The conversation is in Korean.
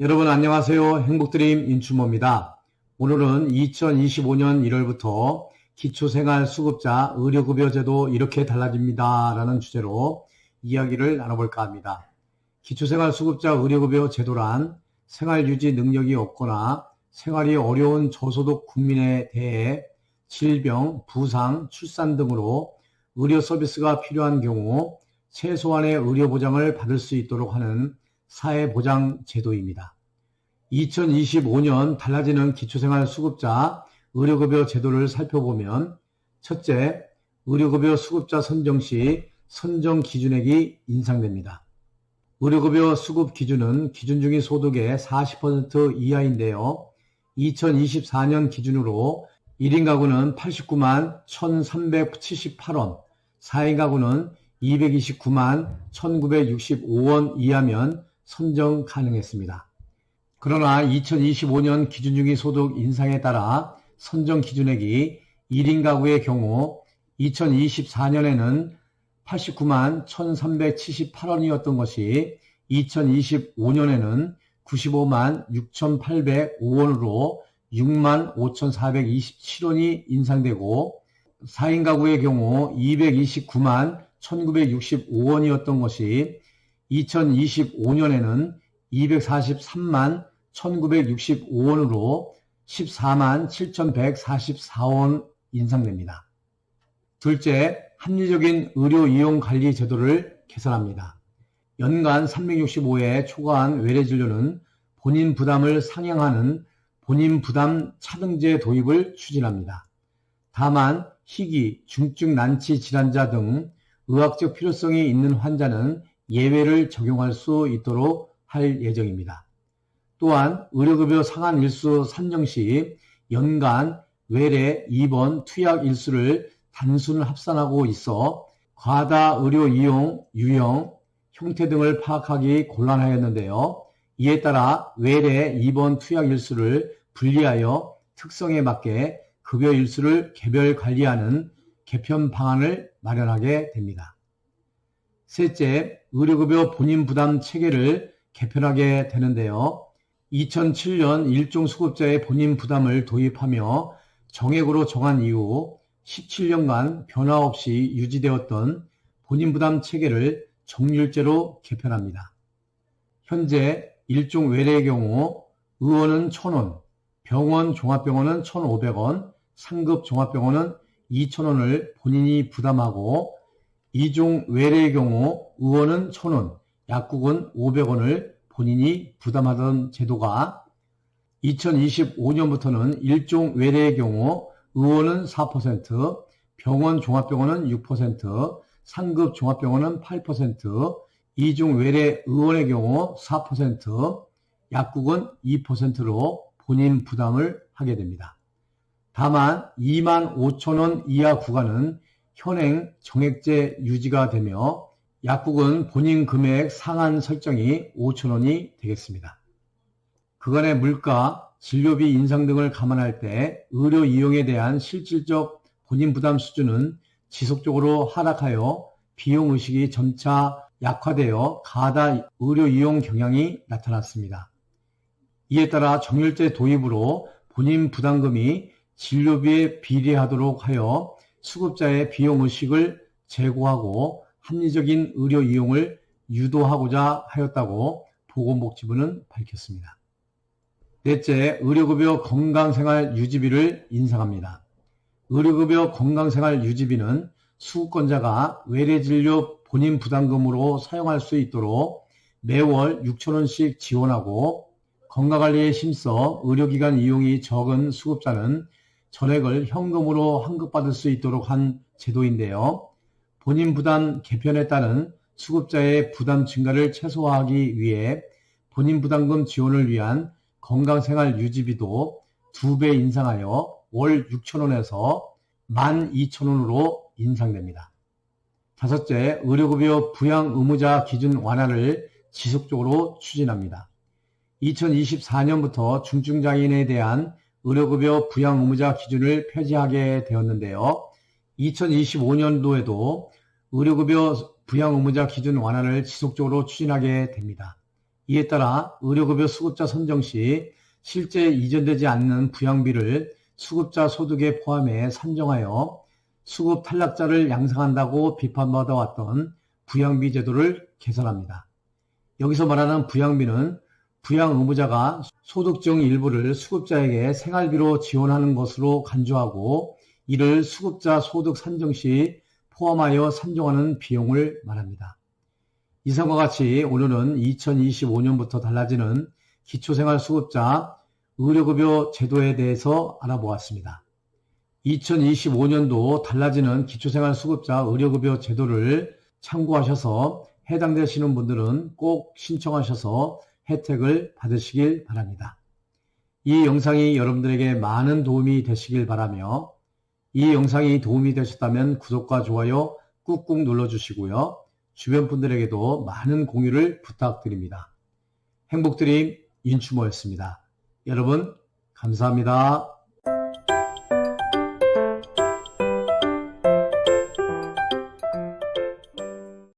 여러분 안녕하세요. 행복드림 인출모입니다. 오늘은 2025년 1월부터 기초생활수급자 의료급여 제도 이렇게 달라집니다. 라는 주제로 이야기를 나눠볼까 합니다. 기초생활수급자 의료급여 제도란 생활유지 능력이 없거나 생활이 어려운 저소득 국민에 대해 질병, 부상, 출산 등으로 의료 서비스가 필요한 경우 최소한의 의료 보장을 받을 수 있도록 하는 사회보장 제도입니다. 2025년 달라지는 기초생활 수급자 의료급여 제도를 살펴보면 첫째, 의료급여 수급자 선정 시 선정 기준액이 인상됩니다. 의료급여 수급 기준은 기준 중위 소득의 40% 이하인데요. 2024년 기준으로 1인 가구는 89만 1378원, 4인 가구는 229만 1965원 이하면 선정 가능했습니다. 그러나 2025년 기준 중위 소득 인상에 따라 선정 기준액이 1인 가구의 경우 2024년에는 89만 1378원이었던 것이 2025년에는 95만 6805원으로 6만 5427원이 인상되고 4인 가구의 경우 229만 1965원이었던 것이 2025년에는 243만 1965원으로 14만 7144원 인상됩니다. 둘째, 합리적인 의료 이용 관리 제도를 개선합니다. 연간 365회 초과한 외래 진료는 본인 부담을 상향하는 본인 부담 차등제 도입을 추진합니다. 다만 희귀, 중증 난치 질환자 등 의학적 필요성이 있는 환자는 예외를 적용할 수 있도록 할 예정입니다. 또한 의료급여 상한 일수 산정 시 연간 외래 입원 투약 일수를 단순 합산하고 있어 과다 의료 이용 유형 형태 등을 파악하기 곤란하였는데요. 이에 따라 외래 입원 투약 일수를 분리하여 특성에 맞게 급여 일수를 개별 관리하는 개편 방안을 마련하게 됩니다. 셋째, 의료급여 본인 부담 체계를 개편하게 되는데요. 2007년 일종 수급자의 본인 부담을 도입하며 정액으로 정한 이후 17년간 변화 없이 유지되었던 본인 부담 체계를 정률제로 개편합니다. 현재 일종 외래의 경우 의원은 1,000원, 병원 종합병원은 1,500원, 상급 종합병원은 2,000원을 본인이 부담하고 이종 외래의 경우 의원은 1,000원, 약국은 500원을 본인이 부담하던 제도가 2025년부터는 일종 외래의 경우 의원은 4%, 병원 종합병원은 6%, 상급 종합병원은 8%, 이종 외래 의원의 경우 4%, 약국은 2%로 본인 부담을 하게 됩니다. 다만 2만 5천 원 이하 구간은 현행 정액제 유지가 되며 약국은 본인 금액 상한 설정이 5천 원이 되겠습니다. 그간의 물가, 진료비 인상 등을 감안할 때 의료 이용에 대한 실질적 본인 부담 수준은 지속적으로 하락하여 비용 의식이 점차 약화되어 가다 의료 이용 경향이 나타났습니다. 이에 따라 정률제 도입으로 본인 부담금이 진료비에 비례하도록 하여 수급자의 비용 의식을 제고하고 합리적인 의료 이용을 유도하고자 하였다고 보건복지부는 밝혔습니다. 넷째, 의료급여 건강생활 유지비를 인상합니다. 의료급여 건강생활 유지비는 수급권자가 외래진료 본인 부담금으로 사용할 수 있도록 매월 6천원씩 지원하고 건강관리에 힘써 의료기관 이용이 적은 수급자는 전액을 현금으로 환급받을 수 있도록 한 제도인데요. 본인 부담 개편에 따른 수급자의 부담 증가를 최소화하기 위해 본인 부담금 지원을 위한 건강생활 유지비도 두 배 인상하여 월 6천원에서 12,000원으로 인상됩니다. 다섯째, 의료급여 부양 의무자 기준 완화를 지속적으로 추진합니다. 2024년부터 중증장애인에 대한 의료급여 부양 의무자 기준을 폐지하게 되었는데요. 2025년도에도 의료급여 부양 의무자 기준 완화를 지속적으로 추진하게 됩니다. 이에 따라 의료급여 수급자 선정 시 실제 이전되지 않는 부양비를 수급자 소득에 포함해 산정하여 수급 탈락자를 양성한다고 비판받아 왔던 부양비 제도를 개선합니다. 여기서 말하는 부양비는 부양 의무자가 소득 중 일부를 수급자에게 생활비로 지원하는 것으로 간주하고 이를 수급자 소득 산정 시 포함하여 산정하는 비용을 말합니다. 이상과 같이 오늘은 2025년부터 달라지는 기초생활수급자 의료급여 제도에 대해서 알아보았습니다. 2025년도 달라지는 기초생활수급자 의료급여 제도를 참고하셔서 해당되시는 분들은 꼭 신청하셔서 혜택을 받으시길 바랍니다. 이 영상이 여러분들에게 많은 도움이 되시길 바라며 이 영상이 도움이 되셨다면 구독과 좋아요 꾹꾹 눌러주시고요. 주변 분들에게도 많은 공유를 부탁드립니다. 행복드림 인추모였습니다. 여러분 감사합니다.